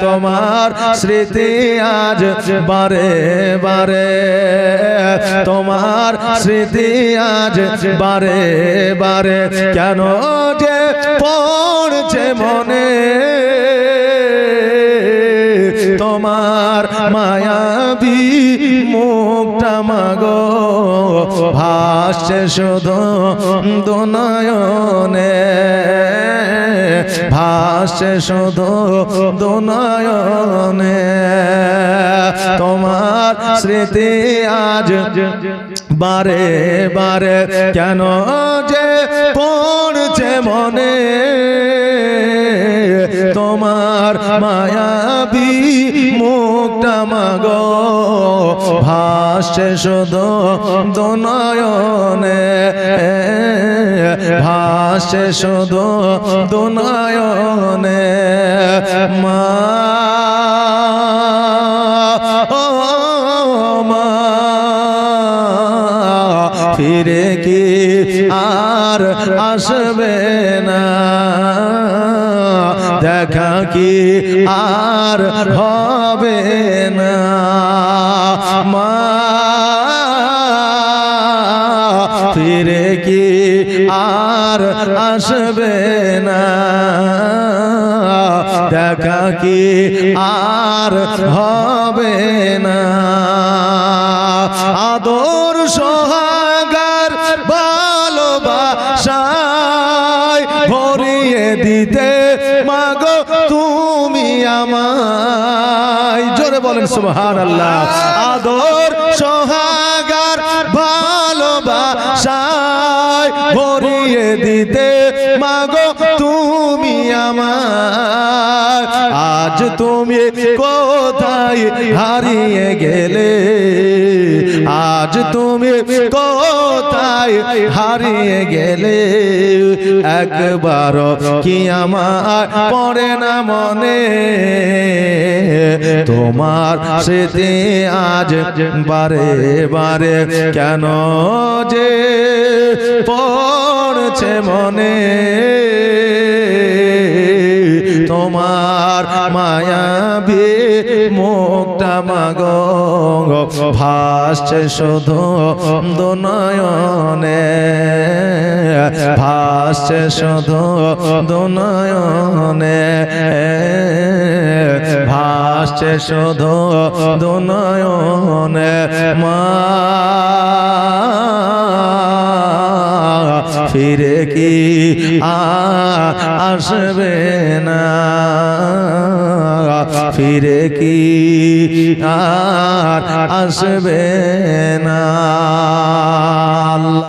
তোমার স্মৃতি আজ বারে বারে। তোমার স্মৃতি আজ বারে বারে। কেন যে পড়ছে মনে? তোমার মায়াবী মুখটা মাগো ভাসছে শুধু দুনয়নে ভাসছে শুধু দুনয়নে। তোমার স্মৃতি আজ বারে বারে কেন যে পড়ছে মনে? তোমার মায়াবী মুখটা মাগো ভাসছে শুধু দুনয়নে। ভাসছে শুধু দুনয়নে। মা ও মা ফিরে কি আসবে না। দেখা কি আর হবে না। মা কি আর আসবে না। দেখা কি আর হবে না। ভরিয়ে দিতে মাগো তুমি আমায়। জোরে বলেন সুবহান আল্লাহ আদর সোহাগার ভালোবাসায় ভরিয়ে দিতে মাগো তুমি আমার আজ তুমি কোথায় হারিয়ে গেলে? তুমি কোথায় হারিয়ে গেলে? একবার কি আমার পড়ে না মনে? তোমার স্মৃতি আজ বারে বারে কেন যে পড়ছে মনে? মাগ ভাসছে শুধু দুনয়নে। ভাসছে শুধু দুনয়নে। ভাসছে শুধু দুনয়নে। মা ফিরে কি আসবে না। ফিরে কি আসবে না।